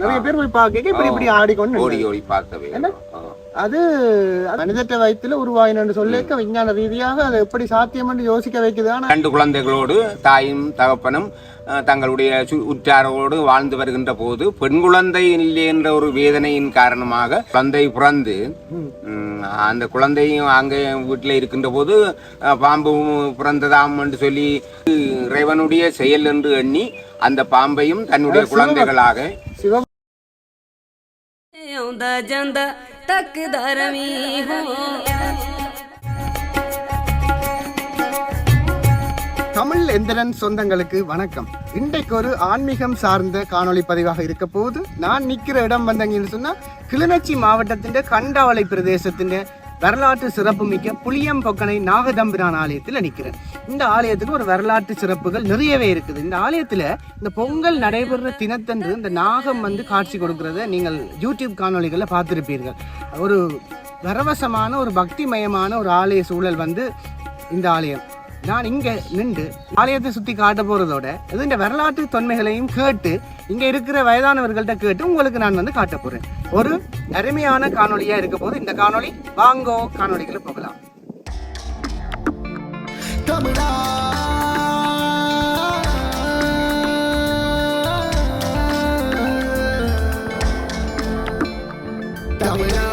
நிறைய பேர் போய் பார்க்க இப்படி இப்படி ஆடிக்கொண்டு ஓடி. ஓடி பார்க்கவே என்ன? அது மனிதற்ற வயிற்றுல உருவாயினு சொல்லிக்க விஞ்ஞான ரீதியாக அது எப்படி சாத்தியம் என்று யோசிக்க வைக்குது ஆனா ரெண்டு குழந்தைகளோடு தாயும் தகப்பனும் தங்களுடைய உற்றாரோடு வாழ்ந்து வருகின்ற போது பெண் குழந்தை இல்லை என்ற ஒரு வேதனையின் காரணமாக குழந்தை பிறந்து அந்த குழந்தையும் அங்கே வீட்டில் இருக்கின்ற போது பாம்பு பிறந்ததாம் என்று சொல்லி இறைவனுடைய செயல் என்று எண்ணி அந்த பாம்பையும் தன்னுடைய குழந்தைகளாக ਆਉਂਦਾ ਜਾਂਦਾ ਤੱਕਦਾ ਰਵੀ ਹੋ தமிழ் எந்திரன் சொந்தங்களுக்கு வணக்கம் இன்றைக்கு ஒரு ஆன்மீகம் சார்ந்த காணொளி பதிவாக இருக்க போது நான் நிக்கிற இடம் வந்தங்கன்னு சொன்னா கிளிநொச்சி மாவட்டத்தின் கண்டாவளை பிரதேசத்தின் வரலாற்று சிறப்புமிக்க புளியம்பொக்கனை நாகதம்பிரான் ஆலயத்தில் நிற்கிறேன் இந்த ஆலயத்துக்கு ஒரு வரலாற்று சிறப்புகள் நிறையவே இருக்குது. இந்த ஆலயத்தில் இந்த பொங்கல் நடைபெற தினத்தன்று இந்த நாகம் வந்து காட்சி கொடுக்கறத நீங்கள் யூடியூப் காணொலிகளில் பார்த்துருப்பீர்கள். ஒரு பரவசமான ஒரு பக்திமயமான ஒரு ஆலய சூழல் வந்து இந்த ஆலயம். நான் இங்கே நின்று ஆலயத்தை சுற்றி காட்ட போகிறதோட இது இந்த வரலாற்று தொன்மைகளையும் கேட்டு இங்கே இருக்கிற வயதானவர்கள்ட்ட கேட்டு உங்களுக்கு நான் வந்து காட்ட போகிறேன் ஒரு அருமையான காணொலியாக இருக்க போது இந்த காணொளி வாங்கோ காணொளிகளை போகலாம். தமிழா. தமிழா.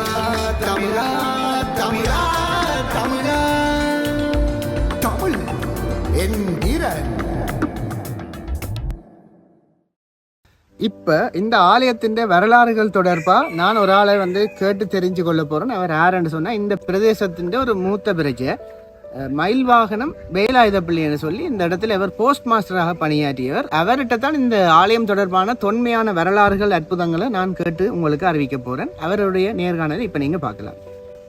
இப்ப இந்த ஆலயத்தின் வரலாறுகள் தொடர்பா நான் ஒரு ஆளை வந்து கேட்டு தெரிஞ்சு கொள்ள போறேன். அவர் யாருன்னு சொன்னா இந்த பிரதேசத்தின் ஒரு மூத்த பிரஜை மயில் வாகனம் வேலாயுதப்பள்ளின்னு சொல்லி இந்த இடத்துல இவர் போஸ்ட் மாஸ்டராக பணியாற்றியவர். அவர்கிட்ட தான் இந்த ஆலயம் தொடர்பான தொன்மையான வரலாறுகள் அற்புதங்களை நான் கேட்டு உங்களுக்கு அறிவிக்க போறேன். அவருடைய நேர்காணலை இப்ப நீங்க பார்க்கலாம்.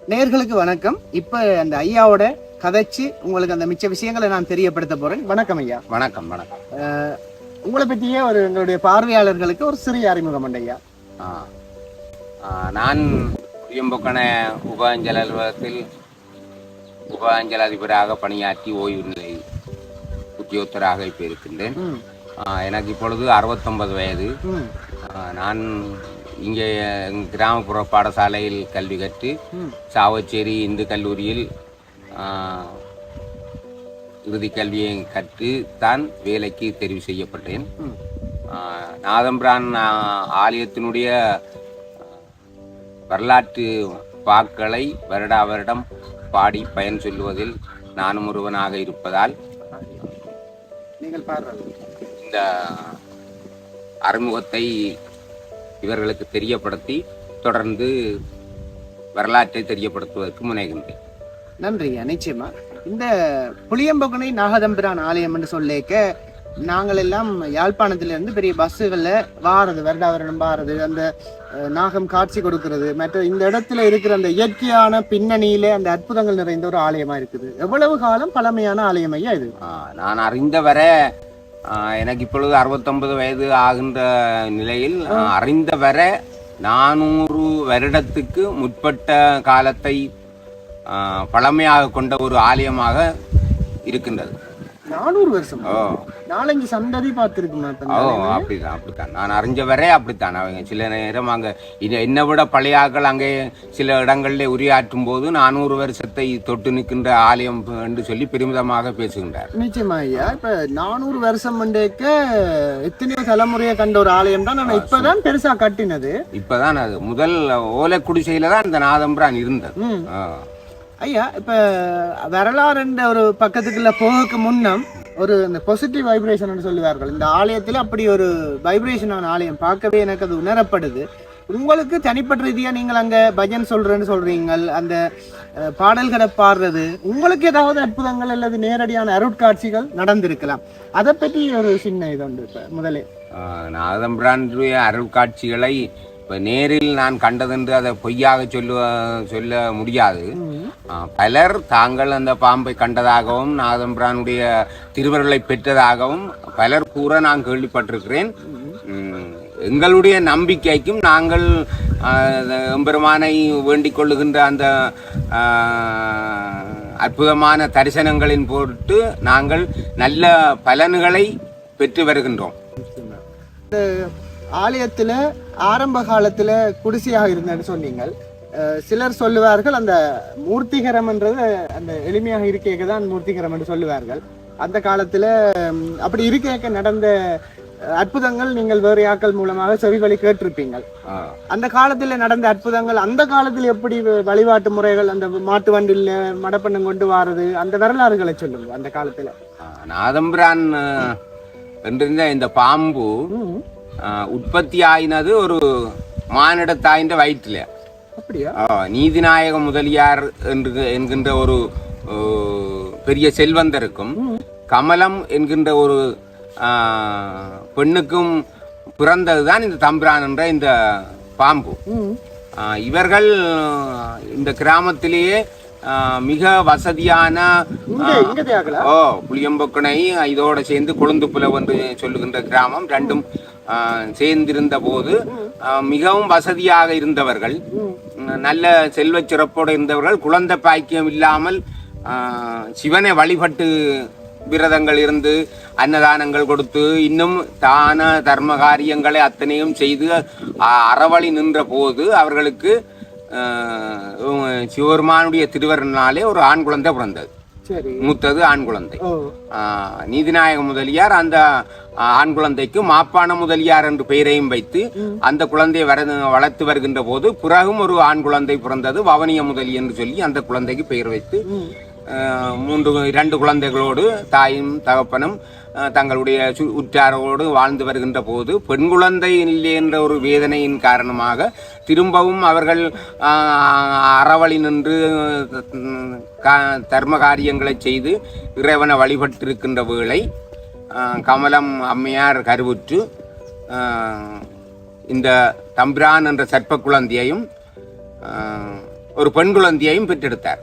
நேர்களுக்கு வணக்கம். இப்ப அந்த ஐயாவோட கதைச்சு உங்களுக்கு அந்த மிச்ச விஷயங்களை நான் தெரியப்படுத்த போறேன். வணக்கம் ஐயா. வணக்கம் வணக்கம். உங்களை பற்றியே ஒரு எங்களுடைய பார்வையாளர்களுக்கு ஒரு சிறிய அறிமுகம் ஐயா நான் புளியம்பொக்கன உப அஞ்சல் அலுவலகத்தில் உப அஞ்சல் அதிபராக பணியாற்றி ஓய்வு நிலை உத்தியோகத்தராக இப்போ இருக்கின்றேன். எனக்கு இப்பொழுது அறுபத்தொன்பது வயது. நான் இங்கே கிராமப்புற பாடசாலையில் கல்வி கற்று. சாவச்சேரி இந்து கல்லூரியில் இறுதி கல்வியை கற்று தான் வேலைக்கு தெரிவு செய்யப்பட்டேன். நாதம்பிரான் ஆலயத்தினுடைய வரலாற்று பாக்களை வருடா வருடம் பாடி பயன் சொல்லுவதில் நானும் ஒருவனாக இருப்பதால் நீங்கள் இந்த அறிமுகத்தை இவர்களுக்கு தெரியப்படுத்தி தொடர்ந்து வரலாற்றை தெரியப்படுத்துவதற்கு முனைகின்றேன். நன்றி நிச்சயமா. இந்த புளியம்பொகனை நாகதம்பிரான் ஆலயம் என்று சொல்லிக்க நாங்கள் எல்லாம் யாழ்ப்பாணத்திலிருந்து பெரிய பஸ்ஸுகளில் வாரது வருடா வருடம் வாரது அந்த நாகம் காட்சி கொடுக்கிறது. மற்ற இந்த இடத்துல இருக்கிற அந்த இயற்கையான பின்னணியில அந்த அற்புதங்கள் நிறைந்த ஒரு ஆலயமா இருக்குது. எவ்வளவு காலம் பழமையான ஆலயம் ஐயா இது? நான் அறிந்தவரை ஆஹ், எனக்கு இப்பொழுது அறுபத்தொன்பது வயது ஆகின்ற நிலையில் ஆஹ், அறிந்தவரை நானூறு வருடத்துக்கு முற்பட்ட காலத்தை பழமையாக கொண்ட ஒரு ஆலயமாக இருக்கின்றது. நானூறு வருஷம். ஓ. நாலஞ்சு சந்ததி பார்த்துருக்குமா இப்ப ஓ? அப்படிதான் அப்படித்தான். நான் அறிஞ்சவரே அப்படித்தான். அவங்க சில நேரம் அங்கே என்னை விட பழைய ஆட்கள் அங்கே சில இடங்களில் உரையாற்றும் போது நானூறு வருஷத்தை தொட்டு நிற்கின்ற ஆலயம் என்று சொல்லி பெருமிதமாக பேசுகின்றார். நிச்சயமா ஐயா. இப்ப நானூறு வருஷம் முண்டேக்க எத்தனையோ தலைமுறையை கண்ட ஒரு ஆலயம் தான். ஆனா இப்பதான் பெருசா கட்டினது. இப்பதான் அது முதல் ஓலை குடிசையில தான் இந்த நாதம்பிரான் இருந்தது. ஐயா இப்ப வரலாறுன்ற ஒரு பக்கத்துக்குள்ள போகக்கு முன்னம் ஒரு இந்த பாசிட்டிவ் வைப்ரேஷன் சொல்லுவார்கள். இந்த ஆலயத்துல அப்படி ஒரு வைப்ரேஷனான ஆலயம் பார்க்கவே எனக்கு அது உணரப்படுது. உங்களுக்கு தனிப்பட்ட ரீதியா நீங்கள் அங்க பஜன் சொல்றேன்னு சொல்றீங்க அந்த பாடல்களை பாடுறது உங்களுக்கு ஏதாவது அற்புதங்கள் அல்லது நேரடியான அருட்காட்சிகள் நடந்திருக்கலாம். அதை பற்றி ஒரு சின்ன இது உண்டு இப்ப முதலே. நாதம்பிரானுடைய அருள் காட்சிகளை இப்ப நேரில் நான் கண்டதென்று அதை பொய்யாக சொல்ல சொல்ல முடியாது. பலர் தாங்கள் அந்த பாம்பை கண்டதாகவும் நாதம்பிரானுடைய திருவருளை பெற்றதாகவும் பலர் கூற நான் கேள்விப்பட்டிருக்கிறேன். எங்களுடைய நம்பிக்கைக்கும் நாங்கள் எம்பெருமானை வேண்டிக் கொள்ளுகின்ற அந்த அற்புதமான தரிசனங்களின் பொருட்டு நாங்கள் நல்ல பலன்களை பெற்று வருகின்றோம். ஆலயத்தில் ஆரம்ப காலத்தில் குடிசையாக இருந்தேன்னு சொன்னீங்கள். சிலர் சொல்லுவார்கள் அந்த மூர்த்திகரம்ன்றது அந்த எளிமையாக இருக்கேக்க தான் மூர்த்திகரம் என்று சொல்லுவார்கள். அந்த காலத்துல அப்படி இருக்கேக்க நடந்த அற்புதங்கள் நீங்கள் வேறு ஆக்கள் மூலமாக செவிவழி கேட்டிருப்பீங்கள். அந்த காலத்துல நடந்த அற்புதங்கள் அந்த காலத்துல எப்படி வழிபாட்டு முறைகள் அந்த மாட்டு வண்டியில் மடப்பண்ணம் கொண்டு வாரது அந்த வரலாறுகளை சொல்லுங்க அந்த காலத்துல. நாதம்பிரான் என்றிருந்த இந்த பாம்பு உற்பத்தி ஆயினது ஒரு மானிட தாய்ந்த வயிற்றுல. அப்படியா? நீதிநாயக முதலியார் என்று என்கின்ற ஒரு பெரிய செல்வந்தருக்கும் கமலம் என்கின்ற ஒரு பெண்ணுக்கும் பிறந்ததுதான் இந்த தம்பிரான் என்ற இந்த பாம்பு. இவர்கள் இந்த கிராமத்திலேயே மிக வசதியான ஓ புளியம்பொக்கனை இதோட சேர்ந்து கொழுந்துப்புலவு என்று சொல்லுகின்ற கிராமம். ரெண்டும் சேர்ந்திருந்த போது மிகவும் வசதியாக இருந்தவர்கள். நல்ல செல்வச் சிறப்போடு இருந்தவர்கள். குழந்தை பாக்கியம் இல்லாமல் சிவனை வழிபட்டு விரதங்கள் இருந்து அன்னதானங்கள் கொடுத்து இன்னும் தான தர்ம காரியங்களை அத்தனையும் செய்து அறவழி நின்ற போது அவர்களுக்கு சிவபெருமானுடைய திருவருளாலே ஒரு ஆண் குழந்தை பிறந்தது. மூத்தது ஆண் குழந்தை. நீதிநாயக முதலியார் அந்த ஆண் குழந்தைக்கு மாப்பான முதலியார் என்று பெயரையும் வைத்து அந்த குழந்தையை வர வளர்த்து வருகின்ற போது பிறகும் ஒரு ஆண் குழந்தை பிறந்தது வவனிய முதலி என்று சொல்லி அந்த குழந்தைக்கு பெயர் வைத்து மூன்று இரண்டு குழந்தைகளோடு தாயும் தகப்பனும் தங்களுடைய சு- உற்றாரோடு வாழ்ந்து வருகின்ற போது பெண் குழந்தை இல்லை என்ற ஒரு வேதனையின் காரணமாக திரும்பவும் அவர்கள் அறவழி நின்று கா- தர்ம காரியங்களை செய்து இறைவனை வழிபட்டிருக்கின்ற வேளை கமலம் அம்மையார் கருவுற்று இந்த தம்பிரான் என்ற சர்ப்ப குழந்தையையும் ஒரு பெண் குழந்தையையும் பெற்றெடுத்தார்.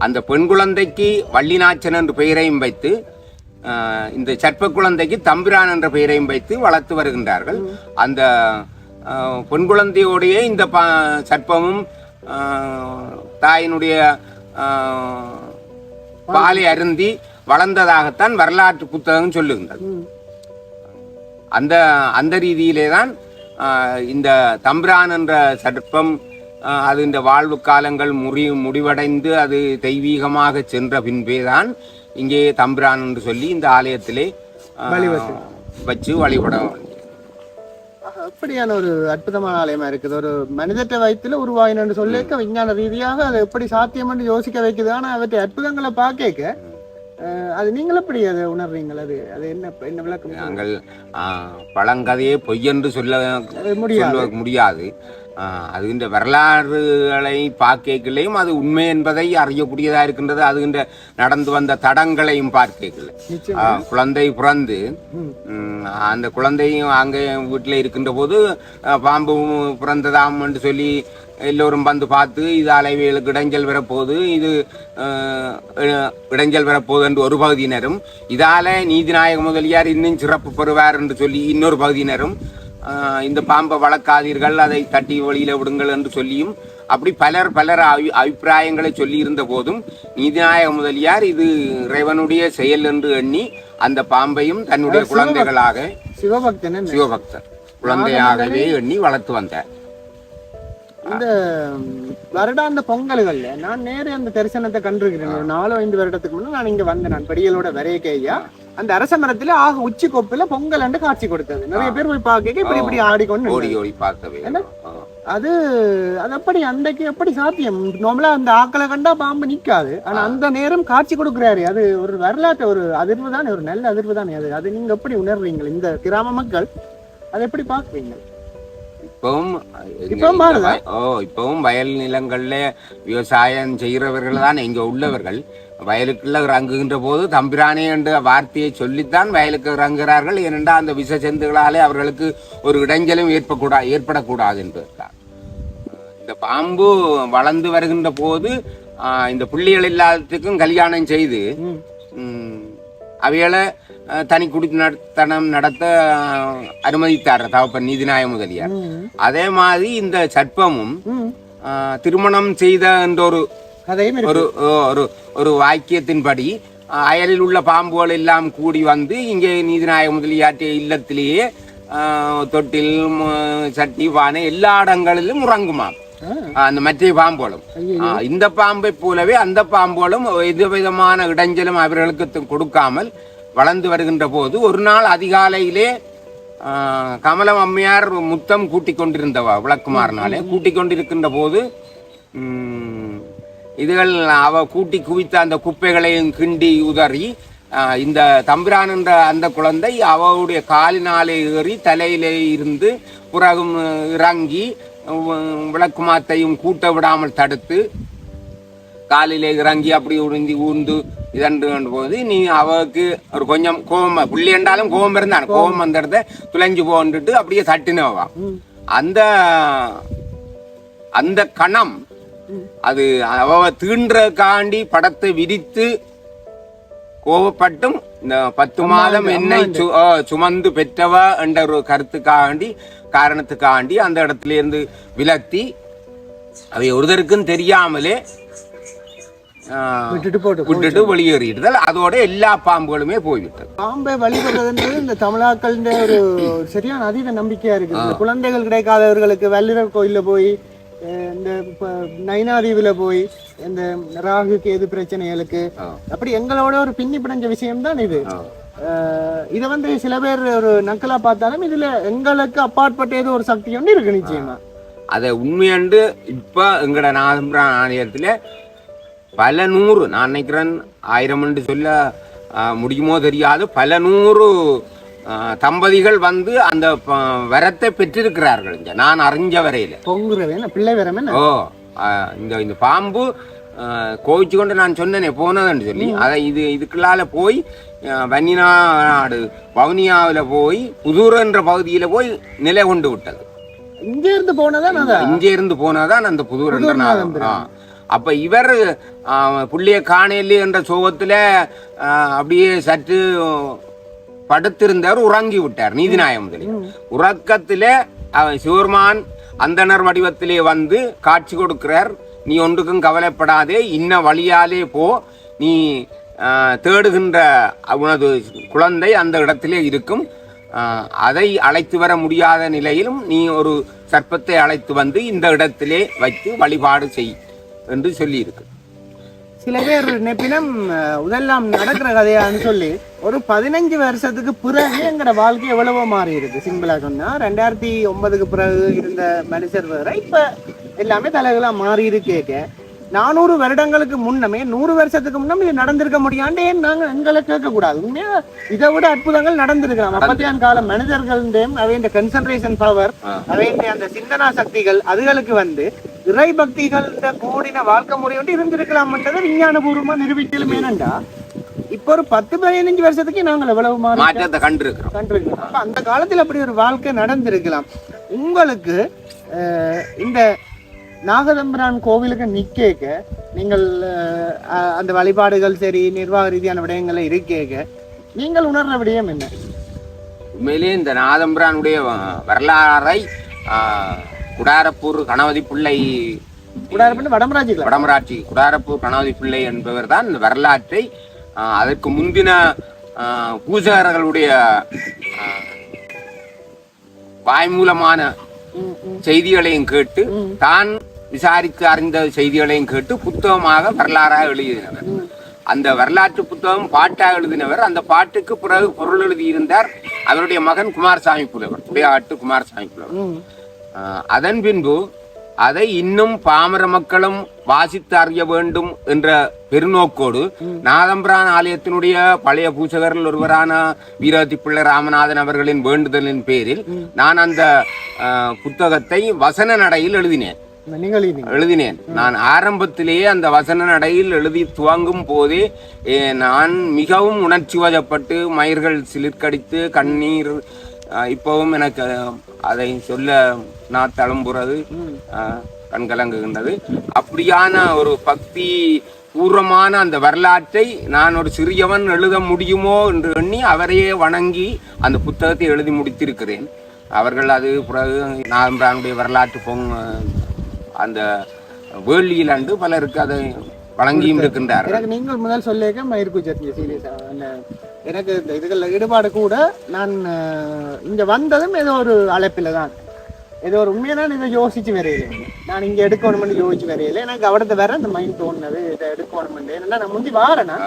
அந்த பெண் குழந்தைக்கு வள்ளிநாச்சன் என்ற பெயரையும் வைத்து இந்த சர்ப்ப குழந்தைக்கு தம்பிரான் என்ற பெயரையும் வைத்து வளர்த்து வருகின்றார்கள். அந்த ஆஹ், பெண் இந்த பா சர்ப்பமும் தாயினுடைய பாலை அருந்தி வளர்ந்ததாகத்தான் வரலாற்று புத்தகம் சொல்லுகின்றது. அந்த அந்த ரீதியிலே தான் இந்த தம்பிரான் என்ற சர்ப்பம் அது இந்த வாழ்வு காலங்கள் முறி முடிவடைந்து அது தெய்வீகமாக சென்ற பின்பே தான் இங்கே தம்பிரான் என்று சொல்லி இந்த ஆலயத்திலே வச்சு வழிபட அப்படியான ஒரு அற்புதமான ஆலயமா இருக்குது. ஒரு மனிதற்ற வயிற்றுல உருவாயினு சொல்லிக்க விஞ்ஞான ரீதியாக அது எப்படி சாத்தியம்னு யோசிக்க வைக்குது. ஆனா அவற்றை அற்புதங்களை பார்க்க அது நீங்கள் எப்படி அதை உணர்றீங்கள்? அது அது என்ன என்ன விளக்கம்? நாங்கள் பழங்கதையே பொய்யென்று சொல்ல முடியாது. சொல்ல முடியாது ஆஹ், அது இந்த வரலாறுகளை பார்க்கலையும் அது உண்மை என்பதை அறியக்கூடியதா இருக்கின்றது. அது இந்த நடந்து வந்த தடங்களையும் பார்க்கல குழந்தை பிறந்து அந்த குழந்தையும் அங்கே வீட்டில் இருக்கின்ற போது பாம்பு பிறந்ததாம் என்று சொல்லி எல்லோரும் வந்து பார்த்து இது அலைவியலுக்கு இடைஞ்சல் வரப்போகுது இது இடைஞ்சல் வரப்போகுது என்று ஒரு பகுதியினரும் இதால நீதிநாயக முதலியார் இன்னும் சிறப்பு பெறுவார் என்று சொல்லி இன்னொரு பகுதியினரும் இந்த பாம்பை வளர்க்காதீர்கள் அதை தட்டி வெளியில விடுங்கள் என்று சொல்லியும் அப்படி பலர் பலர் அபி- அபிப்பிராயங்களை சொல்லி இருந்த போதும் நீதிநாயக முதலியார் இது இறைவனுடைய செயல் என்று எண்ணி அந்த பாம்பையும் தன்னுடைய குழந்தைகளாக சிவபக்தன் என்ன? சிவபக்தர் குழந்தையாகவே எண்ணி வளர்த்து வந்தார் இந்த வருடாந்த பொங்கல்கள்ல நான் நேரே அந்த தரிசனத்தை கண்டிருக்கிறேன். நாலு ஐந்து வருடத்துக்கு முன்னே நான் இங்க வந்தேன். நான் படிகளோட வரையக்கையா அந்த அரச மரத்துல ஆக உச்சி கொப்புல பொங்கல் அண்டு காட்சி கொடுத்தது. நிறைய பேர் போய் பார்க்க இப்படி இப்படி ஆடிக்கொண்டு ஓடி ஓடி பார்த்தவை ஆ. அது அது அப்படி அன்றைக்கு எப்படி சாத்தியம்? நார்மலா அந்த ஆக்களை கண்டா பாம்பு நிக்காது. ஆனா அந்த நேரம் காட்சி கொடுக்குறாரு. அது ஒரு வரலாற்று ஒரு அதிர்வு தானே ஒரு நல்ல அதிர்வு தானே அது. அது நீங்க எப்படி உணர்றீங்க? இந்த கிராம மக்கள் அதை எப்படி பாக்குறீங்க இப்பவும் இப்பவும் ஓ இப்பவும் வயல் நிலங்கள்ல விவசாயம் செய்கிறவர்கள் தான் இங்க உள்ளவர்கள். வயலுக்குள்ள இறங்குகின்ற போது தம்பிரானே என்ற வார்த்தையை சொல்லித்தான் வயலுக்கு இறங்குகிறார்கள். ஏனென்றால் அந்த விஷ ஜந்துகளாலே அவர்களுக்கு ஒரு இடைஞ்சலும் ஏற்படக்கூடா ஏற்படக்கூடாது என்பதுதான். இந்த பாம்பு வளர்ந்து வருகின்ற போது இந்த பிள்ளைகள் எல்லாத்துக்கும் கல்யாணம் செய்து அவைகளை தனி குடித்தனம் நடத்த அஹ், அனுமதித்தார் தகப்பன் நீதிநாய முதலியார். அதே மாதிரி இந்த சர்ப்பமும் திருமணம் செய்த என்ற ஒரு ஒரு ஒரு ஒரு வாக்கியத்தின்படி அயலில் உள்ள பாம்புகள் எல்லாம் கூடி வந்து இங்கே நீதிநாயக முதலியாற்றிய இல்லத்திலேயே தொட்டில் சட்டி பானை எல்லா இடங்களிலும் உறங்குமாம் அந்த மற்ற பாம்புகளும். ஆஹ், இந்த பாம்பை போலவே அந்த பாம்புகளும் எந்த விதமான இடைஞ்சலும் அவர்களுக்கு கொடுக்காமல் வளர்ந்து வருகின்ற போது ஒரு நாள் அதிகாலையிலே கமலம் அம்மையார் முத்தம் கூட்டிக் கொண்டிருந்தவா விளக்குமாறினாலே கூட்டிக் கொண்டிருக்கின்ற போது இதுகள் அவ கூட்டி குவித்த அந்த குப்பைகளையும் கிண்டி உதறி இந்த தம்பிரான் என்ற அந்த குழந்தை அவளுடைய காலினாலே ஏறி தலையிலே இருந்து பிறகு இறங்கி உம், விளக்குமாத்தையும் கூட்ட விடாமல் தடுத்து காலிலே இறங்கி அப்படி உறிஞ்சி ஊந்து இதன்று போது நீ அவக்கு ஒரு கொஞ்சம் கோபம் புள்ளி என்றாலும் கோபம் இருந்தான். கோபம் வந்துடுத துளைஞ்சு போன்றுட்டு அப்படியே தட்டினவா. அந்த அந்த கணம் அது அவ தீன்றக்காண்டி படத்தை விரித்து கோபப்பட்டும் இந்த பத்து மாதம் என்னை சுமந்து பெற்றவ என்ற ஒரு கருத்துக்காண்டி காரணத்துக்காண்டி அந்த இடத்துல இருந்து விலத்தி அவை ஒருத்தருக்கும் தெரியாமலே விட்டுட்டு வெளியேறிடுதல். அதோட எல்லா பாம்புகளுமே போய்விட்டது. பாம்பை வழிபடுறதுன்றது இந்த தமிழாக்களின் ஒரு சரியான அதீத நம்பிக்கையா இருக்கு குழந்தைகள் கிடைக்காதவர்களுக்கு வல்லிரர் கோயில்ல போய் இந்த நைனாதீவுல போய் இந்த ராகு கேது பிரச்சனைகளுக்கு. அப்படி எங்களோட ஒரு பின்னி பிணைஞ்ச விஷயம் தான் இது இதை வந்து சில பேர் ஒரு நக்கலா பார்த்தாலும் இதுல எங்களுக்கு அப்பாற்பட்ட ஏதோ ஒரு சக்தி ஒன்று இருக்கு நிச்சயமா. அதை உண்மையண்டு இப்ப எங்கட நாதம்பரம் ஆலயத்துல பல நூறு நான் நினைக்கிறேன் ஆயிரம் என்று சொல்ல முடியுமோ தெரியாது பல நூறு தம்பதிகள் வந்து அந்த வரத்தை பெற்றிருக்கிறார்கள் இங்க. நான் அறிஞ்ச வரையில. பொங்குறவே என்ன பிள்ளை என்ன ஓ இந்த இந்த பாம்பு கோவிச்சு கொண்டு நான் சொன்னேனே போனதுன்னு சொல்லி. அதை இது இதுக்குள்ளால போய் ஆ, வன்னிநாடு வவுனியாவில் போய் புதூர் என்ற பகுதியில போய் நிலை கொண்டு விட்டது. இங்க இருந்து போனதான் இங்க இருந்து போனாதான் அந்த புதூர் என்ற ஆ. அப்ப இவர் புள்ளிய காணேலி என்ற சோகத்துல அப்படியே சற்று படுத்திருந்தவர் உறங்கி விட்டார். நீதிநாயகம் முதலில். உறக்கத்தில அவர் சிவருமான் அந்தனர் வடிவத்திலே வந்து காட்சி கொடுக்கிறார். நீ ஒன்றுக்கும் கவலைப்படாதே இன்ன வழியாலே போ. நீ தேடுகின்ற உனது குழந்தை அந்த இடத்திலே இருக்கும். அதை அழைத்து வர முடியாத நிலையிலும் நீ ஒரு சர்ப்பத்தை அழைத்து வந்து இந்த இடத்திலே வைத்து வழிபாடு செய் என்று சொல்லியிருக்கு. சில பேர் நெப்பினம் அஹ், இதெல்லாம் நடக்கிற கதையான்னு சொல்லி ஒரு பதினஞ்சு வருஷத்துக்கு பிறகு எங்கட வாழ்க்கை எவ்வளவோ மாறி இருக்கு சிம்பிளா சொன்னா ரெண்டாயிரத்தி ஒன்பதுக்கு பிறகு இருந்த மனுஷர் வேற இப்ப எல்லாமே தலைகளா மாறி இருக்கேக்க நானூறு வருடங்களுக்கு முன்னமே நூறு வருஷத்துக்கு முன்னம் இது நடந்திருக்க முடியாண்டே நாங்க எங்களை கேட்க கூடாது உண்மையா? இதை விட அற்புதங்கள் நடந்திருக்கலாம். அப்பத்தியான் கால மனிதர்களுடையும் அவையின் கன்சன்ட்ரேஷன் பவர் அவையின் அந்த சிந்தனா சக்திகள் அதுகளுக்கு வந்து இறை பக்திகள் கூடின வாழ்க்கை முறை வந்து இருந்திருக்கலாம்ன்றதை விஞ்ஞான பூர்வமா நிரூபிக்கலும் ஏனண்டா? இப்போ ஒரு பத்து பதினஞ்சு வருஷத்துக்கு நாங்கள் எவ்வளவு மாறி மாற்றத்தை கண்டிருக்கிறோம். கண்டிருக்கிறோம். அந்த காலத்துல அப்படி ஒரு வாழ்க்கை நடந்திருக்கலாம். உங்களுக்கு இந்த நாகதம்பிரான் கோவிலுக்கு நிக்கேக்க நீங்கள் அந்த வழிபாடுகள் சரி நிர்வாக ரீதியான விடயங்களை இருக்கேக்க நீங்கள் உணர்ற விடயம் என்ன? உண்மையிலே இந்த நாதம்பிரானுடைய வரலாறை குடாரப்பூர் கணபதி பிள்ளை வடமராஜிகளா? வடமராட்சி குடாரப்பூர் கணபதி பிள்ளை என்பவர் தான் இந்த வரலாற்றை அதற்கு பூசகர்களுடைய ஆ, வாய்மூலமான செய்திகளையும் கேட்டு தான் விசாரித்து அறிந்த செய்திகளையும் கேட்டு புத்தகமாக வரலாறாக எழுதினவர் அந்த வரலாற்று புத்தகம் பாட்டாக எழுதினவர். அந்த பாட்டுக்கு பிறகு பொருள் எழுதியிருந்தார் அவருடைய மகன் குமாரசாமி புலவர் உடையாட்டு குமாரசாமி புலவர். அதன் பின்பு அதை இன்னும் பாமர மக்களும் வாசித்து அறிய வேண்டும் என்ற பெருநோக்கோடு நாதம்பிரான் ஆலயத்தினுடைய பழைய பூசகர்கள் ஒருவரான வீரதி பிள்ளை ராமநாதன் அவர்களின் வேண்டுதலின் பேரில் நான் அந்த புத்தகத்தை வசன நடையில் எழுதினேன். எழுதினேன். நான் ஆரம்பத்திலேயே அந்த வசன நடையில் எழுதி துவங்கும் போதே நான் மிகவும் உணர்ச்சி வசப்பட்டு மயிர்கள் சிலிர்க்கடித்து கண்ணீர் இப்பவும் எனக்கு அதை சொல்ல நான் தழும்புறது கண்கலங்குகின்றது அப்படியான ஒரு பக்தி பூர்வமான அந்த வரலாற்றை நான் ஒரு சிறியவன் எழுத முடியுமோ என்று எண்ணி அவரையே வணங்கி அந்த புத்தகத்தை எழுதி முடித்திருக்கிறேன். அவர்கள் அது பிறகு நாகம்பிரானுடைய வரலாற்று பொங் அந்த வேள்வியில் அண்டு பலருக்கு அதை வழங்கியும் இருக்கின்றார்கள். எனக்கு நீங்கள் முதல் சொல்லிக்க மயிர்கு சட்னி சீரியஸா அந்த எனக்கு இந்த இதுகளில் ஈடுபாடு கூட நான் இங்க வந்ததும் ஏதோ ஒரு அழைப்பில் தான். ஏதோ ஒரு உண்மையை தான் இதை யோசிச்சு வரையில. நான் இங்க எடுக்கணும்னு யோசிச்சு வரையில. எனக்கு அவடத்தை வேற அந்த மைண்ட் தோணுனது இதை எடுக்கணும்னு ஏன்னா நான் முந்தி வாரேனா.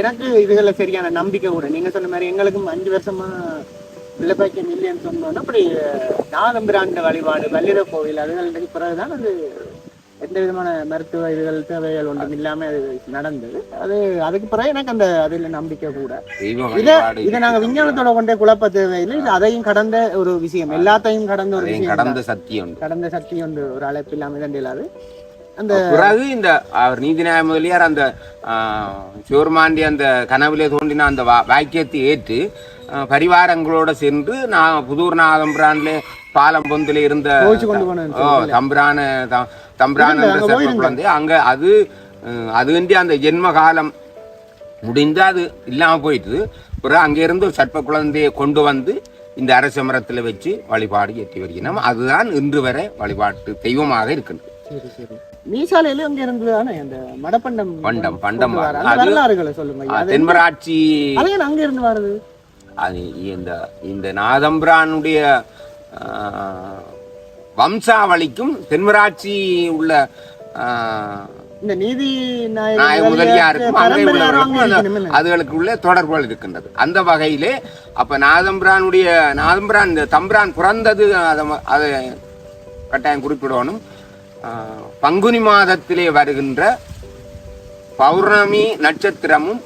எனக்கு இதுகளில் சரியான நம்பிக்கை கூட. நீங்க சொன்ன மாதிரி எங்களுக்கும் அஞ்சு வருஷமா பிள்ளைப்பாய்க்கு இல்லைன்னு சொன்னோன்னா அப்படி நாகம்பிராண்ட வழிபாடு வல்லிர கோவில் அதுகளுக்கு பிறகுதான் அது எந்த விதமான மருத்துவ இதுகள் தேவைகள் ஒன்றும் இல்லாம அது நடந்தது. அது அதுக்கு பிறகு எனக்கு அந்த அதுல நம்பிக்கை கூட. இத இதை நாங்க விஞ்ஞானத்தோட கொண்டே குழப்ப தேவையில்லை. இது அதையும் கடந்த ஒரு விஷயம். எல்லாத்தையும் கடந்த ஒரு விஷயம் கடந்த தான். சக்தி கடந்த சக்தி ஒன்று ஒரு அழைப்பு இல்லாம இதன் இல்லாது அந்த பிறகு இந்த அவர் நீதிநாய முதலியார் அந்த சிவருமாண்டி அந்த கனவிலே தோன்றின அந்த வா- வாக்கியத்தை ஏற்று பரிவாரங்களோட சென்று நான் புதூர் நாதம்பிரான்ல பாலம் பொந்தில இருந்த தம்பிரான தம்பிரான். குழந்தை அங்க அது அஹ், அதுவண்டி அந்த ஜென்ம காலம் முடிந்து அது இல்லாம போயிட்டு பிறகு அங்க இருந்து ஒரு சர்ப்ப குழந்தையை கொண்டு வந்து இந்த அரச மரத்துல வச்சு வழிபாடு ஏற்றி வருகிறோம் அதுதான் இன்று வரை வழிபாட்டு தெய்வமாக இருக்கின்றது. சரி சரி. மீசாலையில இருந்து தானே அந்த மடப்பண்டம் பண்டம், பண்டம் கொண்டு வர. அந்த அது- வரலாறுகளை சொல்லுங்க. ஐயா. அது தென்மராட்சி அது ஏன் அங்க இருந்து வருது அது இந்த இந்த நாதம்பிரானுடைய வம்சாவளிக்கும் தென்மராட்சி உள்ள இந்த நீதி முதலியாருக்கும் அதுகளுக்குள்ள தொடர்புகள் இருக்கின்றது. அந்த வகையிலே அப்ப நாதம்பிரானுடைய நாதம்பிரான் இந்த தம்பிரான் பிறந்தது அதை கட்டாயம் குறிப்பிடணும். பங்குனி மாதத்திலே வருகின்ற பௌர்ணமி நட்சத்திரமும்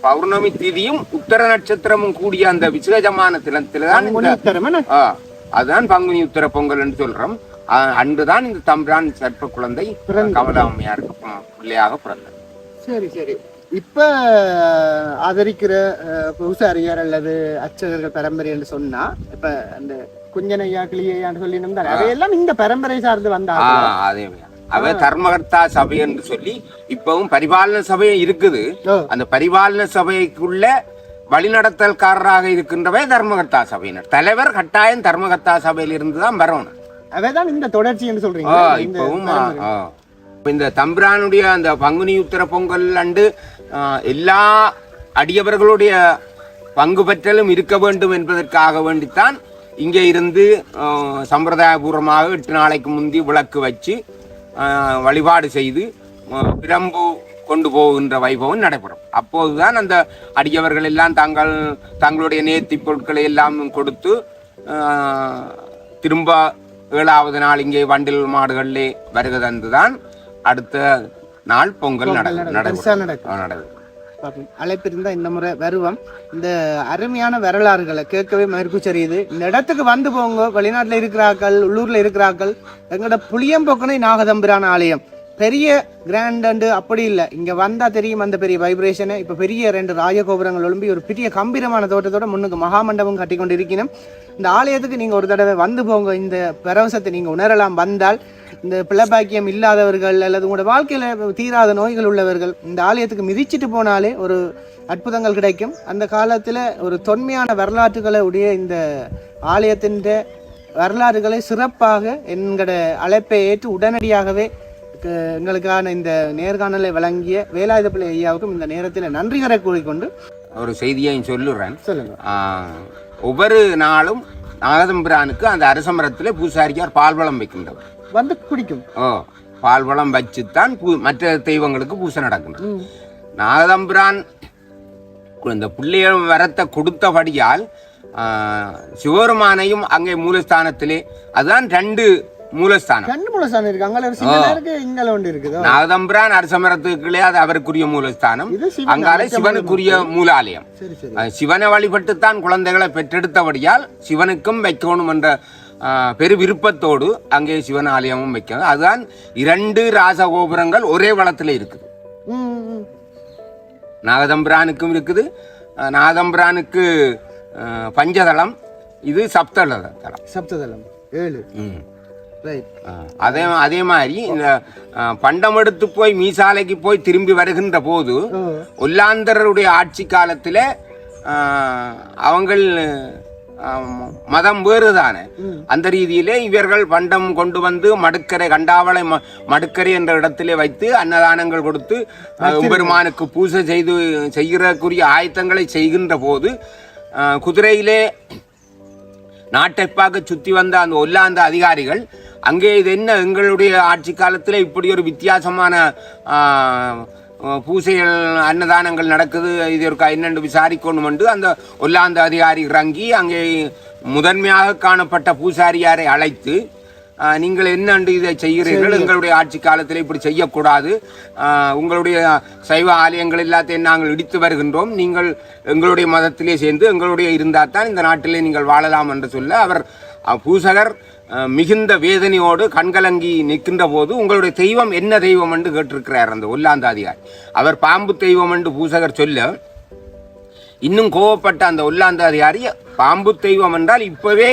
பௌர்ணமி திதியும் உத்தர நட்சத்திரமும் கூடிய அந்த விசேஷமான என்ன? ஆ, அதுதான் பங்குனி உத்தர பொங்கல் என்று சொல்றோம். அன்றுதான் இந்த தம்பிரான் சர்ப்ப குழந்தை கமலாமையாருக்கு பு- பிள்ளையாக பிறந்தது. சரி சரி. இப்ப ஆதரிக்கிற பூசாரியார் அல்லது அர்ச்சகர்கள் பரம்பரை என்று சொன்னா இப்ப அந்த குஞ்சனையா கிளியான்னு சொல்லி இருந்தாரு அவையெல்லாம் இந்த பரம்பரை சார்ந்து வந்தாங்க அதே. அவ தர்மகர்த்தா சபை என்று சொல்லி இப்பவும் பரிபாலன சபை இருக்குது. அந்த பரிபாலன சபைக்குள்ள வழிநடத்தல்காரராக இருக்கின்றவை தர்மகர்த்தா சபையினர். தலைவர் கட்டாயம் தர்மகர்த்தா சபையில் இருந்து தான் வரணும். அவைதான் இந்த தொடர்ச்சி என்று சொல்றீங்க இப்பவும் இந்த தம்பிரானுடைய அந்த பங்குனி உத்தர பொங்கல் அண்டு எல்லா அடியவர்களுடைய பங்கு பெற்றலும் இருக்க வேண்டும் என்பதற்காக வேண்டித்தான் இங்கே இருந்து சம்பிரதாயபூர்வமாக எட்டு நாளைக்கு முந்தி விளக்கு வச்சு வழிபாடு செய்து பிரம்பு கொண்டு போகின்ற வைபவம் நடைபெறும். அப்போதுதான் அந்த அடியவர்கள் எல்லாம் தங்கள் தங்களுடைய நேர்த்தி பொருட்களை எல்லாம் கொடுத்து திரும்ப ஏழாவது நாள் இங்கே வண்டில் மாடுகளிலே வருகை தந்துதான் அடுத்த நாள் பொங்கல் நடக்கும். அழைப்பு இருந்தா இந்த முறை வருவோம். இந்த அருமையான வரலாறுகளை கேட்கவே மறுக்குச்சரியுது இந்த இடத்துக்கு வந்து போங்க. வெளிநாட்டுல இருக்கிறார்கள் உள்ளூர்ல இருக்கிறார்கள். எங்களோட புளியம்பொக்கனை நாகதம்பிரான ஆலயம். பெரிய கிராண்ட் அண்டு அப்படி இல்லை. இங்கே வந்தால் தெரியும் அந்த பெரிய வைப்ரேஷனை இப்போ பெரிய ரெண்டு ராஜகோபுரங்கள் ஒழும்பி ஒரு பெரிய கம்பீரமான தோட்டத்தோட முன்னுக்கு மகாமண்டபம் கட்டி கொண்டு இருக்கணும். இந்த ஆலயத்துக்கு நீங்கள் ஒரு தடவை வந்து போங்க. இந்த பரவசத்தை நீங்கள் உணரலாம். வந்தால் இந்த பிள்ளைப்பாக்கியம் இல்லாதவர்கள் அல்லது உங்களோட வாழ்க்கையில் தீராத நோய்கள் உள்ளவர்கள் இந்த ஆலயத்துக்கு மிதிச்சிட்டு போனாலே ஒரு அற்புதங்கள் கிடைக்கும். அந்த காலத்தில் ஒரு தொன்மையான வரலாற்றுகளை உடைய இந்த ஆலயத்தின் வரலாறுகளை சிறப்பாக எங்களோட அழைப்பை ஏற்று உடனடியாகவே எங்களுக்கான இந்த நேர்காணலை வழங்கிய வேலாயுத பிள்ளை ஐயாவுக்கும் இந்த நேரத்தில் நன்றிகரை கூறிக்கொண்டு ஒரு செய்தியையும் சொல்லுறேன். சொல்லுங்க. ஒவ்வொரு நாளும் நாகதம்பிரானுக்கு அந்த அரசமரத்திலே பூசாரியார் பால்வளம் வைக்கின்றவர். வந்து குடிக்கும். ஓ பால்வளம் வச்சுத்தான் பூ- மற்ற தெய்வங்களுக்கு பூசை நடக்கின்றது. நாகதம்பிரான் இந்த பிள்ளைய வரத்தை கொடுத்தபடியால் ஆ, சிவபெருமானையும் அங்கே மூலஸ்தானத்திலே அதுதான் ரெண்டு மூலஸ்தானம். ரெண்டு மூலஸ்தானம் இருக்கு. அங்கே ஒரு சின்ன இருக்கு இங்கே ஒன்று இருக்குதோ? நாகதம்பிரான் அரசமரத்துக்குள்ளே அது அவருக்குரிய மூலஸ்தானம். சிவன் அங்காலே சிவனுக்குரிய மூலாலயம். சிவனை வழிபட்டுத்தான் குழந்தைகளை பெற்றெடுத்தபடியால் சிவனுக்கும் வைக்கணும் என்ற பெரு விருப்பத்தோடு அங்கே சிவன் ஆலயமும் வைக்கிறது அதுதான் இரண்டு ராசகோபுரங்கள் ஒரே வளத்தில் இருக்குது. நாகதம்பிரானுக்கும் இருக்குது. அஹ், பஞ்சதளம். இது சப்தள தளம். சப்ததலம் ஏழு. அதே அதே மாதிரி இந்த பண்டம் எடுத்து போய் மீசாலைக்கு போய் திரும்பி வருகின்ற போது ஓ ஒல்லாந்தருடைய ஆட்சி காலத்தில் அவங்கள் மதம் வேறுதானே? அந்த ரீதியிலே இவர்கள் பண்டம் கொண்டு வந்து மடுக்கரை கண்டாவளை மடுக்கரை என்ற இடத்திலே வைத்து அன்னதானங்கள் கொடுத்து பெருமானுக்கு பூஜை செய்து செய்கிறக்குரிய ஆயத்தங்களை செய்கின்ற போது அஹ், நாட்டைப்பாக சுற்றி வந்த அந்த ஒல்லாந்த அதிகாரிகள் அங்கே இது என்ன எங்களுடைய ஆட்சி காலத்தில் இப்படி ஒரு வித்தியாசமான பூசைகள் அன்னதானங்கள் நடக்குது இது ஒரு என்னென்று விசாரிக்கணும் என்று அந்த ஒல்லாந்த அதிகாரி இறங்கி அங்கே முதன்மையாக காணப்பட்ட பூசாரியாரை அழைத்து நீங்கள் என்னண்டு இதை செய்கிறீர்கள்? எங்களுடைய ஆட்சி காலத்தில் இப்படி செய்யக்கூடாது. உங்களுடைய சைவ ஆலயங்கள் எல்லாத்தையும் நாங்கள் இடித்து வருகின்றோம். நீங்கள் எங்களுடைய மதத்திலே சேர்ந்து எங்களுடைய இருந்தால் தான் இந்த நாட்டிலே நீங்கள் வாழலாம் என்று சொல்ல அவர் பூசகர் மிகுந்த வேதனையோடு கண்கலங்கி நிற்கின்ற போது உங்களுடைய தெய்வம் என்ன தெய்வம் என்று கேட்டிருக்கிறார் அந்த ஒல்லாந்தாதிகாரி அவர் பாம்பு தெய்வம் என்று பூசகர் சொல்ல இன்னும் கோவப்பட்ட அந்த ஒல்லாந்த அதிகாரி பாம்பு தெய்வம் என்றால் இப்பவே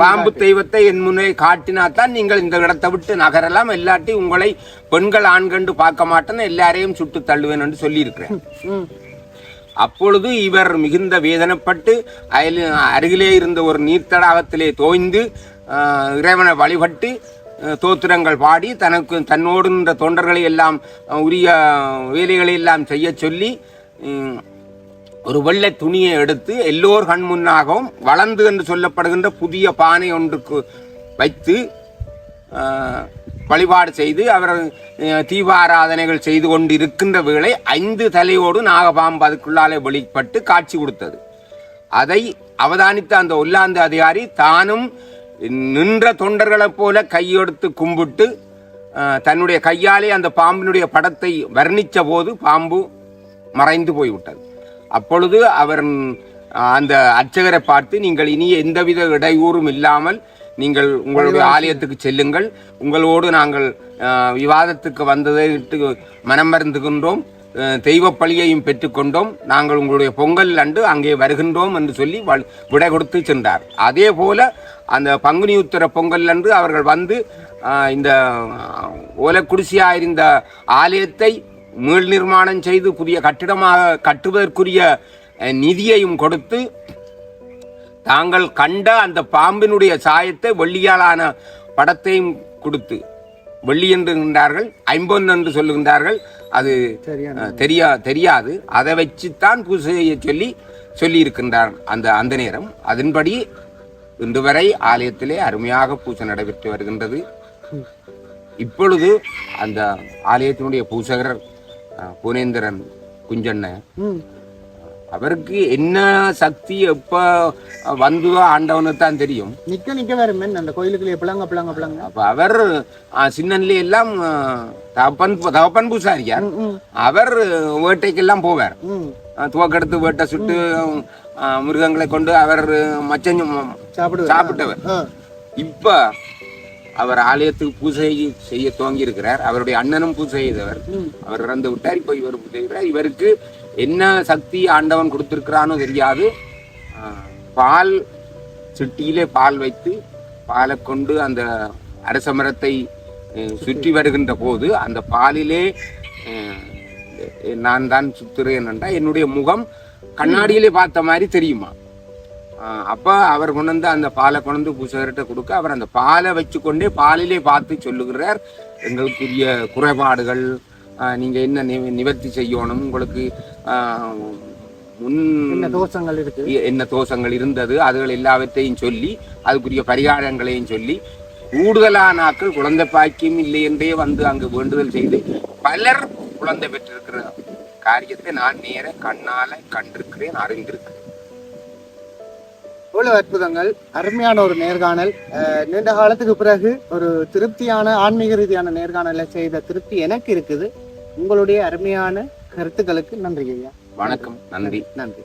பாம்பு தெய்வத்தை என் முன்னே காட்டினாத்தான் நீங்கள் இந்த இடத்தை விட்டு நகரலாம். இல்லாட்டி உங்களை பெண்கள் ஆண்கண்டு பார்க்க மாட்டேன்னு எல்லாரையும் சுட்டு தள்ளுவேன் என்று சொல்லியிருக்கிறேன். அப்பொழுது இவர் மிகுந்த வேதனைப்பட்டு அயல் அருகிலே இருந்த ஒரு நீர்த்தடாகத்திலே தோய்ந்து இறைவனை வழிபட்டு தோத்திரங்கள் பாடி தனக்கு தன்னோடு நின்ற தொண்டர்களை எல்லாம் உரிய வேலைகளை எல்லாம் செய்ய சொல்லி ஒரு வெள்ளை துணியை எடுத்து எல்லோர் கண் முன்னாகவும் வளர்ந்து என்று சொல்லப்படுகின்ற புதிய பானை ஒன்றுக்கு வைத்து வழிபாடு செய்து அவர் தீபாராதனைகள் செய்து கொண்டு இருக்கின்ற வேளை ஐந்து தலையோடு நாகபாம்பு அதுக்குள்ளாலே வெளிப்பட்டு காட்சி கொடுத்தது. அதை அவதானித்த அந்த ஒல்லாந்து அதிகாரி தானும் நின்ற தொண்டர்களைப் போல கையெடுத்து கும்பிட்டு தன்னுடைய கையாலே அந்த பாம்பினுடைய படத்தை வர்ணித்த போது பாம்பு மறைந்து போய்விட்டது. அப்பொழுது அவர் அந்த அர்ச்சகரை பார்த்து நீங்கள் இனி எந்தவித இடையூறும் இல்லாமல் நீங்கள் உங்களுடைய ஆலயத்துக்கு செல்லுங்கள். உங்களோடு நாங்கள் விவாதத்துக்கு வந்ததை மனம் மருந்துகின்றோம் அஹ், தெய்வப் பழியையும் பெற்றுக்கொண்டோம். நாங்கள் உங்களுடைய பொங்கல் அன்று அங்கே வருகின்றோம் என்று சொல்லி வ- விடை கொடுத்து சென்றார். அதே போல அந்த பங்குனி உத்தர பொங்கல் அன்று அவர்கள் வந்து இந்த ஓலக்குடிசியா இருந்த ஆலயத்தை மீள் நிர்மாணம் செய்து புதிய கட்டிடமாக கட்டுவதற்குரிய நிதியையும் கொடுத்து தாங்கள் கண்ட அந்த பாம்பினுடைய சாயத்தை வெள்ளியாலான படத்தையும் கொடுத்து வெள்ளி என்றுகின்றார்கள் ஐம்பொன் என்று சொல்லுகின்றார்கள் அது தெரியா தெரியாது. அதை வச்சுத்தான் பூசையை சொல்லி சொல்லி இருக்கின்றார் அந்த அந்த நேரம். அதன்படி இன்று வரை ஆலயத்திலே அருமையாக பூசை நடைபெற்று வருகின்றது. இப்பொழுது அந்த ஆலயத்தினுடைய பூசகர் புனேந்திரன் குஞ்சண்ணன். அவருக்கு என்ன சக்தி எப்ப வந்ததோ ஆண்டவனு தான் தெரியும். நிக்க நிக்க வேற மென் அந்த கோயிலுக்குள்ளே பிளங்க பிளங்க பிளங்க. அப்ப அவர் சின்னன்ல எல்லாம் தகப்பன் தகப்பன் பூசாரியார். அவர் வேட்டைக்கெல்லாம் போவார். ம். ஆ, துவக்கெடுத்து வேட்டை சுட்டு மிருகங்களை கொண்டு அவர் மச்சம் சாப்பிடுவார்? சாப்பிட்டவர். இப்ப அவர் ஆலயத்துக்கு பூஜை செய்ய துவங்கி இருக்கிறார் அவருடைய அண்ணனும் பூஜை செய்தவர். அவர் இறந்து விட்டார். இப்ப இவர் பூஜை செய்கிறார். இவருக்கு என்ன சக்தி ஆண்டவன் கொடுத்திருக்கிறானோ தெரியாது. பால் சிட்டியிலே பால் வைத்து பாலை கொண்டு அந்த அரச மரத்தை சுற்றி வருகின்ற போது அந்த பாலிலே நான் தான் சுத்துறேன் என்றால் என்னுடைய முகம் கண்ணாடியிலே பார்த்த மாதிரி தெரியுமா? அப்ப அவர் கொண்டு வந்து அந்த பாலை கொண்டு வந்து பூசகர்கிட்ட கொடுக்க அவர் அந்த பாலை வச்சுக்கொண்டே பாலிலே பார்த்து சொல்லுகிறார். எங்களுக்குரிய குறைபாடுகள் ஆஹ் நீங்க என்ன நி- நிவர்த்தி செய்யணும் உங்களுக்கு முன் என்ன தோஷங்கள் இருக்கு? என்ன தோஷங்கள் இருந்தது அதுகள் எல்லாவற்றையும் சொல்லி அதுக்குரிய பரிகாரங்களையும் சொல்லி கூடுதலான ஆட்கள் குழந்தை பாக்கியம் இல்லை என்றே வந்து அங்கு வேண்டுதல் செய்து பலர் குழந்தை பெற்றிருக்கிற காரியத்தை நான் நேர கண்ணால கண்டிருக்கிறேன் அறிந்திருக்கிறேன். இவ்வளவு அற்புதங்கள். அருமையான ஒரு நேர்காணல். நீண்ட காலத்துக்கு பிறகு ஒரு திருப்தியான ஆன்மீக ரீதியான நேர்காணலை செய்த திருப்தி எனக்கு இருக்குது. உங்களுடைய அருமையான கருத்துக்களுக்கு நன்றி ஐயா. வணக்கம். நன்றி. நன்றி.